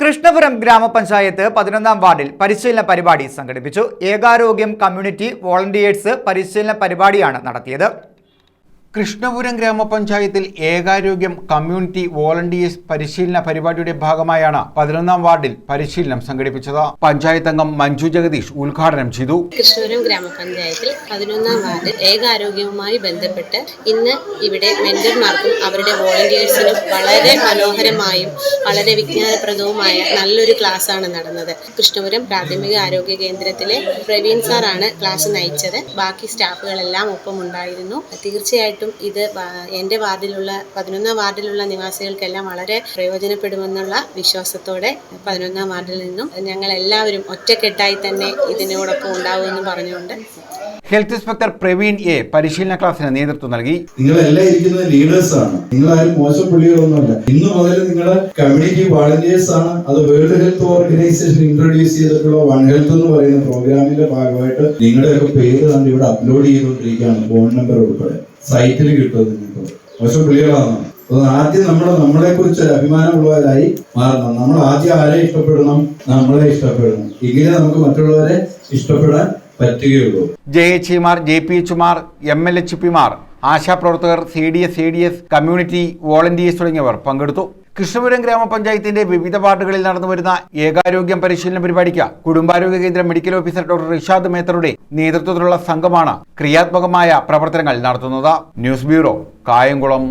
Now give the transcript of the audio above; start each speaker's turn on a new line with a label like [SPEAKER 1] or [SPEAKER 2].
[SPEAKER 1] കൃഷ്ണപുരം ഗ്രാമപഞ്ചായത്ത് പതിനൊന്നാം വാർഡിൽ പരിശീലന പരിപാടി സംഘടിപ്പിച്ചു. ഏകാരോഗ്യം കമ്മ്യൂണിറ്റി വോളണ്ടിയേഴ്സ് പരിശീലന പരിപാടിയാണ് നടത്തിയത്.
[SPEAKER 2] കൃഷ്ണപുരം ഗ്രാമപഞ്ചായത്തിൽ ഏകാരോഗ്യം കമ്മ്യൂണിറ്റി വോളണ്ടിയേഴ്സ് പരിശീലന പരിപാടിയുടെ ഭാഗമായാണ് പതിനൊന്നാം വാർഡിൽ പരിശീലനം സംഘടിപ്പിച്ചത്. പഞ്ചായത്ത് അംഗം മഞ്ജു ജഗദീഷ് ഉദ്ഘാടനം ചെയ്തു.
[SPEAKER 3] കൃഷ്ണപുരം ഗ്രാമപഞ്ചായത്തിൽ പതിനൊന്നാം വാർഡിൽ ഏകാരോഗ്യവുമായി ബന്ധപ്പെട്ട് ഇന്ന് ഇവിടെ മെന്റർമാർക്കും അവരുടെ വോളണ്ടിയേഴ്സിനും വളരെ മനോഹരമായും വളരെ വിജ്ഞാനപ്രദവുമായ നല്ലൊരു ക്ലാസ് ആണ് നടന്നത്. കൃഷ്ണപുരം പ്രാഥമിക ആരോഗ്യ കേന്ദ്രത്തിലെ പ്രവീൺ സാറാണ് ക്ലാസ് നയിച്ചത്. ബാക്കി സ്റ്റാഫുകളെല്ലാം ഒപ്പം ഉണ്ടായിരുന്നു. തീർച്ചയായിട്ടും ഇത് വാ- എന്റെ വാർഡിലുള്ള പതിനൊന്നാം വാർഡിലുള്ള നിവാസികൾക്കെല്ലാം വളരെ പ്രയോജനപ്പെടുമെന്നുള്ള വിശ്വാസത്തോടെ പതിനൊന്നാം വാർഡിൽ നിന്നും ഞങ്ങൾ എല്ലാവരും ഒറ്റക്കെട്ടായി തന്നെ ഇതിനോടൊപ്പം ഉണ്ടാവുമെന്ന് പറഞ്ഞുകൊണ്ട്.
[SPEAKER 2] ഹെൽത്ത് ഇൻസ്പെക്ടർ പ്രവീൺ എ പരിശീലന ക്ലാസ്സിന് നേതൃത്വം നൽകി.
[SPEAKER 4] നിങ്ങളെല്ലാം ഇരിക്കുന്നത് ലീഡേഴ്സ് ആണ് നിങ്ങൾ ആരും മോശം പുള്ളികളൊന്നുമല്ല ഇന്നു മുതൽ നിങ്ങൾ കമ്മ്യൂണിറ്റി വാളണ്ടിയേഴ്സ് ആണ്. അത് വേൾഡ് ഹെൽത്ത് ഓർഗനൈസേഷൻ ഇൻട്രൊഡ്യൂസ് ചെയ്തിട്ടുള്ള വൺ ഹെൽത്ത് എന്ന് പറയുന്ന പ്രോഗ്രാമിന്റെ ഭാഗമായിട്ട് നിങ്ങളുടെയൊക്കെ പേര് തന്നെ ഇവിടെ അപ്ലോഡ് ചെയ്തുകൊണ്ടിരിക്കുകയാണ്. ഫോൺ നമ്പർ ഉൾപ്പെടെ. സൈറ്റിൽ കിട്ടും നിങ്ങൾക്ക് പക്ഷെ പുള്ളികളാണ്. ആദ്യം നമ്മൾ നമ്മളെ കുറിച്ച് അഭിമാനമുള്ളവരായി മാറണം. നമ്മൾ ആദ്യം ആരെ ഇഷ്ടപ്പെടണം? നമ്മളെ ഇഷ്ടപ്പെടണം. ഇങ്ങനെ നമുക്ക് മറ്റുള്ളവരെ ഇഷ്ടപ്പെടാൻ പറ്റുകയുള്ളൂ.
[SPEAKER 2] ജെ എച്ച് ഇമാർ ജെ പി എച്ചുമാർ എം എൽ എച്ച് പിമാർ ആശാപ്രവർത്തകർ C D S C D S community volunteers തുടങ്ങിയവർ പങ്കെടുത്തു. കൃഷ്ണപുരം ഗ്രാമപഞ്ചായത്തിന്റെ വിവിധ വാർഡുകളിൽ നടന്നുവരുന്ന ഏകാരോഗ്യം പരിശീലന പരിപാടിക്ക് കുടുംബാരോഗ്യ കേന്ദ്ര മെഡിക്കൽ ഓഫീസർ ഡോക്ടർ റിഷാദ് മേത്തറുടെ നേതൃത്വത്തിലുള്ള സംഘമാണ് ക്രിയാത്മകമായ പ്രവർത്തനങ്ങൾ നടത്തുന്നത്. News bureau Kayamkulam.